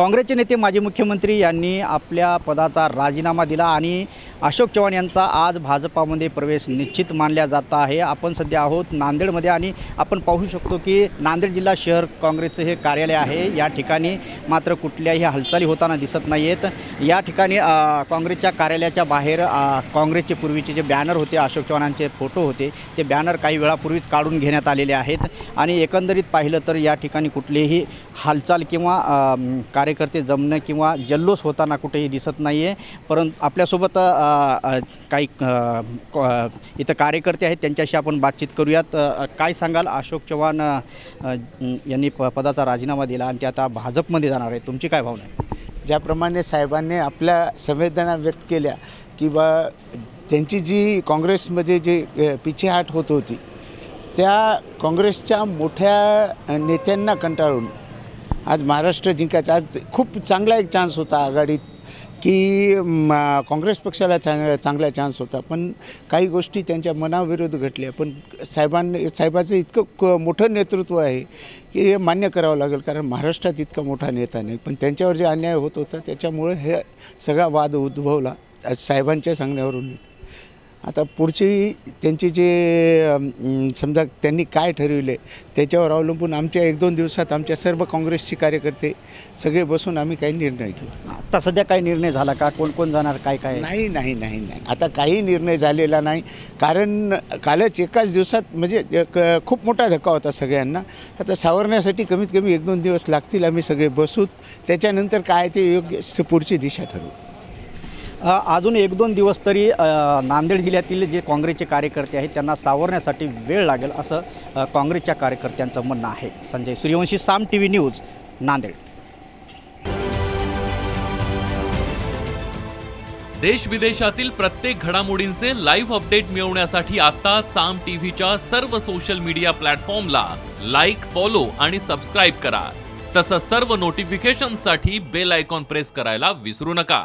काँग्रेसचे नेते माजी मुख्यमंत्री यांनी आपल्या पदाचा राजीनामा दिला आणि अशोक चव्हाण यांचा आज भाजपामध्ये प्रवेश निश्चित मानला जात आहे. आपण सध्या आहोत नांदेडमध्ये आणि आपण पाहू शकतो की नांदेड जिल्हा शहर काँग्रेसचं हे कार्यालय आहे. या ठिकाणी मात्र कुठल्याही हालचाली होताना दिसत नाही आहेत या ठिकाणी काँग्रेसच्या कार्यालयाच्या बाहेर काँग्रेसचे पूर्वीचे जे बॅनर होते अशोक चव्हाणांचे फोटो होते ते बॅनर काही वेळापूर्वीच काढून घेण्यात आलेले आहेत. आणि एकंदरीत पाहिलं तर या ठिकाणी कुठलीही हालचाल किंवा कार्य कार्यकर्ते जमणं किंवा जल्लोष होताना कुठेही दिसत नाही आहे परंतु आपल्यासोबत काही इथं कार्यकर्ते आहेत. त्यांच्याशी आपण बातचीत करूयात. काय सांगाल? अशोक चव्हाण यांनी प पदाचा राजीनामा दिला आणि ते आता भाजपमध्ये जाणार आहे तुमची काय भावना आहे? ज्याप्रमाणे साहेबांनी आपल्या संवेदना व्यक्त केल्या की बा त्यांची जी काँग्रेसमध्ये जी पिछेहाट होत होती त्या काँग्रेसच्या मोठ्या नेत्यांना कंटाळून आज महाराष्ट्र जिंकायचा. आज खूप चांगला एक चान्स होता आघाडीत की काँग्रेस पक्षाला चा चांगला चान्स होता. पण काही गोष्टी त्यांच्या मनाविरुद्ध घडल्या. पण साहेबांनी साहेबाचं इतकं क मोठं नेतृत्व आहे की हे मान्य करावं लागेल. कारण महाराष्ट्रात इतका मोठा नेता नाही. पण त्यांच्यावर जे अन्याय होत होता त्याच्यामुळे हे सगळा वाद उद्भवला. आज साहेबांच्या सांगण्यावरून. आता पुढची त्यांची जे समजा त्यांनी काय ठरविले त्याच्यावर अवलंबून आमच्या एक दोन दिवसात आमच्या सर्व काँग्रेसचे कार्यकर्ते सगळे बसून आम्ही काही निर्णय घेऊ. आता सध्या काही निर्णय झाला का? कोण कोण जाणार काय काय? नाही नाही नाही नाही. आता काही निर्णय झालेला नाही. कारण कालच एकाच दिवसात म्हणजे खूप मोठा धक्का होता सगळ्यांना. आता सावरण्यासाठी कमीत कमी एक दोन दिवस लागतील आम्ही सगळे बसूत. त्याच्यानंतर काय ते योग्य पुढची दिशा ठरवू. अजून एक दोन दिवस तरी नांदेड जिल्ह्यातील जे काँग्रेसचे कार्यकर्ते आहेत त्यांना सावरण्यासाठी वेळ लागेल असं काँग्रेसच्या कार्यकर्त्यांचं म्हणणं आहे. Sanjay Suryavanshi Saam TV news Nanded. देश विदेशातील प्रत्येक घडामोडींचे लाईव्ह अपडेट मिळवण्यासाठी आता साम टीव्हीच्या सर्व सोशल मीडिया प्लॅटफॉर्मला लाईक फॉलो आणि सबस्क्राईब करा. तसंच सर्व नोटिफिकेशनसाठी बेल आयकॉन प्रेस करायला विसरू नका.